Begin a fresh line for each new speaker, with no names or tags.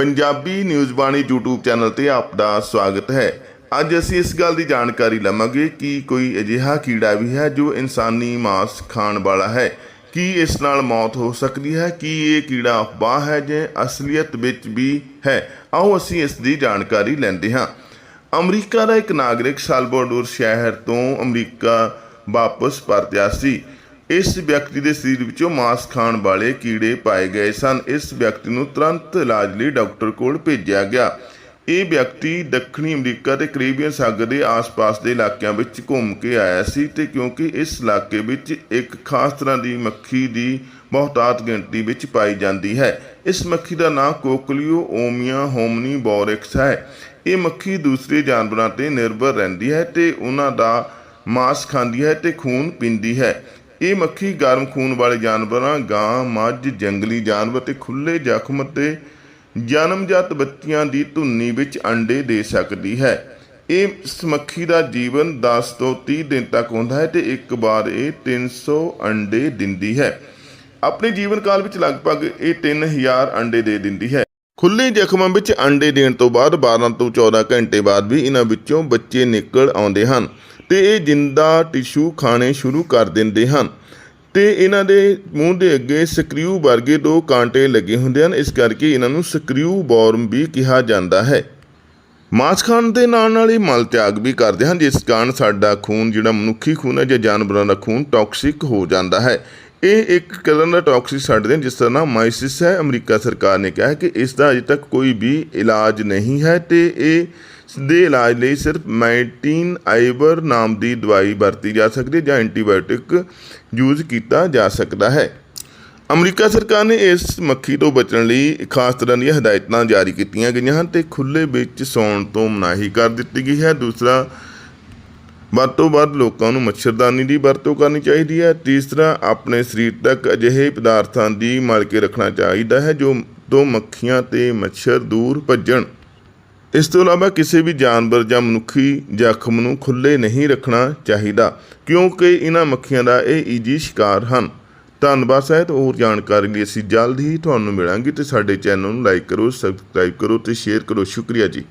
Punjabi news Bani YouTube channel ਤੇ ਆਪ ਦਾ ਸਵਾਗਤ ਹੈ। ਅੱਜ ਅਸੀਂ ਇਸ ਗੱਲ ਦੀ ਜਾਣਕਾਰੀ ਲਵਾਂਗੇ ਕਿ ਕੋਈ ਅਜਿਹਾ ਕੀੜਾ ਵੀ ਹੈ ਜੋ ਇਨਸਾਨੀ ਮਾਸ ਖਾਣ ਵਾਲਾ ਹੈ। ਕੀ ਇਸ ਨਾਲ ਮੌਤ ਹੋ ਸਕਦੀ ਹੈ? ਕੀ ਇਹ ਕੀੜਾ ਅਫਵਾਹ ਹੈ ਜਾਂ ਅਸਲੀਅਤ ਵਿੱਚ ਵੀ ਹੈ? ਆਓ ਅਸੀਂ ਇਸ ਦੀ ਜਾਣਕਾਰੀ ਲੈਂਦੇ ਹਾਂ। ਅਮਰੀਕਾ ਦਾ ਇੱਕ ਨਾਗਰਿਕ ਸਾਲਵਾਡੋਰ ਸ਼ਹਿਰ ਤੋਂ ਅਮਰੀਕਾ ਵਾਪਸ ਪਰਤਿਆ ਸੀ। ਇਸ ਵਿਅਕਤੀ ਦੇ ਸਰੀਰ ਵਿੱਚੋਂ ਮਾਸ ਖਾਣ ਵਾਲੇ ਕੀੜੇ ਪਾਏ ਗਏ ਸਨ। ਇਸ ਵਿਅਕਤੀ ਨੂੰ ਤੁਰੰਤ ਇਲਾਜ ਲਈ ਡਾਕਟਰ ਕੋਲ ਭੇਜਿਆ ਗਿਆ। ਇਹ ਵਿਅਕਤੀ ਦੱਖਣੀ ਅਮਰੀਕਾ ਤੇ ਕੈਰੀਬੀਅਨ ਸਾਗਰ ਦੇ ਆਸ-ਪਾਸ ਦੇ ਇਲਾਕਿਆਂ ਵਿੱਚ ਘੁੰਮ ਕੇ ਆਇਆ ਸੀ ਤੇ ਕਿਉਂਕਿ ਇਸ ਇਲਾਕੇ ਵਿੱਚ ਇੱਕ ਖਾਸ ਤਰ੍ਹਾਂ ਦੀ ਮੱਖੀ ਦੀ ਬਹੁਤਾਤ ਗਿਣਤੀ ਵਿੱਚ ਪਾਈ ਜਾਂਦੀ ਹੈ। ਇਸ ਮੱਖੀ ਦਾ ਨਾਮ ਕੋਕਲੀਓ ਓਮੀਆ ਹੋਮਨੀ ਬੋਰਿਕਸ ਹੈ। ਇਹ ਮੱਖੀ ਦੂਸਰੇ ਜਾਨਵਰਾਂ ਤੇ ਨਿਰਭਰ ਰਹਿੰਦੀ ਹੈ ਤੇ ਉਹਨਾਂ ਦਾ ਮਾਸ ਖਾਂਦੀ ਹੈ ਤੇ ਖੂਨ ਪੀਂਦੀ ਹੈ। ਇਹ ਮੱਖੀ ਗਰਮ ਖੂਨ ਵਾਲੇ ਜਾਨਵਰਾਂ, ਗਾਂ, ਮੱਝ, ਜੰਗਲੀ ਜਾਨਵਰ ਤੇ ਖੁੱਲੇ ਜ਼ਖਮ ਤੇ ਜਨਮਜਾਤ ਬੱਚਿਆਂ ਦੀ ਧੁੰਨੀ ਵਿੱਚ ਅੰਡੇ ਦੇ ਸਕਦੀ ਹੈ। ਇਹ ਮੱਖੀ ਦਾ ਜੀਵਨ 10 ਤੋਂ 30 ਦਿਨ ਤੱਕ ਹੁੰਦਾ ਹੈ ਤੇ ਇੱਕ ਵਾਰ ਇਹ 300 ਅੰਡੇ ਦਿੰਦੀ ਹੈ। ਆਪਣੇ ਜੀਵਨ ਕਾਲ ਵਿੱਚ ਲਗਭਗ ਇਹ 3000 ਅੰਡੇ ਦੇ ਦਿੰਦੀ ਹੈ। ਖੁੱਲੇ ਜ਼ਖਮਾਂ ਵਿੱਚ ਅੰਡੇ ਦੇਣ ਤੋਂ ਬਾਅਦ 12 ਤੋਂ 14 ਘੰਟੇ ਬਾਅਦ ਵੀ ਇਹਨਾਂ ਵਿੱਚੋਂ ਬੱਚੇ ਨਿਕਲ ਆਉਂਦੇ ਹਨ। ਤੇ ਇਹ ਜਿੰਦਾ ਟਿਸ਼ੂ ਖਾਣੇ ਸ਼ੁਰੂ ਕਰ ਦਿੰਦੇ ਹਨ। ਤੇ ਇਹਨਾਂ ਦੇ ਮੂੰਹ ਦੇ ਅੱਗੇ ਸਕਰੀਊ ਵਰਗੇ ਦੋ ਕਾਂਟੇ ਲੱਗੇ ਹੁੰਦੇ ਹਨ। ਇਸ ਕਰਕੇ ਇਹਨਾਂ ਨੂੰ ਸਕਰੀਊ ਬੋਰਮ ਵੀ ਕਿਹਾ ਜਾਂਦਾ ਹੈ। ਮਾਸ ਖਾਣ ਦੇ ਨਾਲ ਨਾਲ ਇਹ ਮਲ ਤਿਆਗ ਵੀ ਕਰਦੇ ਹਨ, ਜਿਸ ਕਾਰਨ ਸਾਡਾ ਖੂਨ, ਜਿਹੜਾ ਮਨੁੱਖੀ ਖੂਨ ਹੈ ਜਾਂ ਜਾਨਵਰਾਂ ਦਾ ਖੂਨ ਟਾਕਸਿਕ ਹੋ ਜਾਂਦਾ ਹੈ। ਇਹ ਇੱਕ ਕਿਸਮ ਦਾ ਟਾਕਸਿਕ ਛੱਡਦੇ ਹਨ ਜਿਸ ਦਾ ਨਾਮ ਮਾਈਸਿਸ ਹੈ, ਅਮਰੀਕਾ ਸਰਕਾਰ ਨੇ ਕਿਹਾ ਕਿ ਇਸ ਦਾ ਅਜੇ ਤੱਕ ਕੋਈ ਵੀ ਇਲਾਜ ਨਹੀਂ ਹੈ ਤੇ ਇਹ ਇਸ ਦੇ ਇਲਾਜ ਲਈ ਸਿਰਫ ਮੈਟਿਨ ਆਈਬਰ ਨਾਮ ਦੀ ਦਵਾਈ ਵਰਤੀ ਜਾ ਸਕਦੀ ਹੈ ਜਾਂ ਐਂਟੀਬਾਇਓਟਿਕ ਯੂਜ਼ ਕੀਤਾ ਜਾ ਸਕਦਾ ਹੈ। ਅਮਰੀਕਾ ਸਰਕਾਰ ਨੇ ਇਸ ਮੱਖੀ ਤੋਂ ਬਚਣ ਲਈ ਖਾਸ ਤਰ੍ਹਾਂ ਦੀਆਂ ਹਦਾਇਤਾਂ ਜਾਰੀ ਕੀਤੀਆਂ ਗਈਆਂ ਹਨ ਤੇ ਖੁੱਲੇ ਵਿੱਚ ਸੌਣ ਤੋਂ ਮਨਾਹੀ ਕਰ ਦਿੱਤੀ ਗਈ ਹੈ। ਦੂਸਰਾ ਵੱਧ ਤੋਂ ਵੱਧ ਲੋਕਾਂ ਨੂੰ ਮੱਛਰਦਾਨੀ ਦੀ ਵਰਤੋਂ ਕਰਨੀ ਚਾਹੀਦੀ ਹੈ। ਤੀਸਰਾ ਆਪਣੇ ਸਰੀਰ ਤੱਕ ਅਜਿਹੇ ਪਦਾਰਥਾਂ ਦੀ ਮਲ ਕੇ ਰੱਖਣਾ ਚਾਹੀਦਾ ਹੈ, ਜੋ ਤੋਂ ਮੱਖੀਆਂ ਤੇ ਮੱਛਰ ਦੂਰ ਭੱਜਣ। ਇਸ ਤੋਂ ਇਲਾਵਾ ਕਿਸੇ ਵੀ ਜਾਨਵਰ ਜਾਂ ਮਨੁੱਖੀ ਜ਼ਖਮ ਨੂੰ ਖੁੱਲੇ ਨਹੀਂ ਰੱਖਣਾ ਚਾਹੀਦਾ, ਕਿਉਂਕਿ ਇਹਨਾਂ ਮੱਖੀਆਂ ਦਾ ਇਹ ਈਜੀ ਸ਼ਿਕਾਰ ਹਨ। ਧੰਨਵਾਦ ਸਹਿਤ ਹੋਰ ਜਾਣਕਾਰੀ ਲਈ ਅਸੀਂ ਜਲਦ ਹੀ ਤੁਹਾਨੂੰ ਮਿਲਾਂਗੇ ਤੇ ਸਾਡੇ ਚੈਨਲ ਨੂੰ ਲਾਈਕ ਕਰੋ, ਸਬਸਕ੍ਰਾਈਬ ਕਰੋ ਤੇ ਸ਼ੇਅਰ ਕਰੋ। ਸ਼ੁਕਰੀਆ ਜੀ।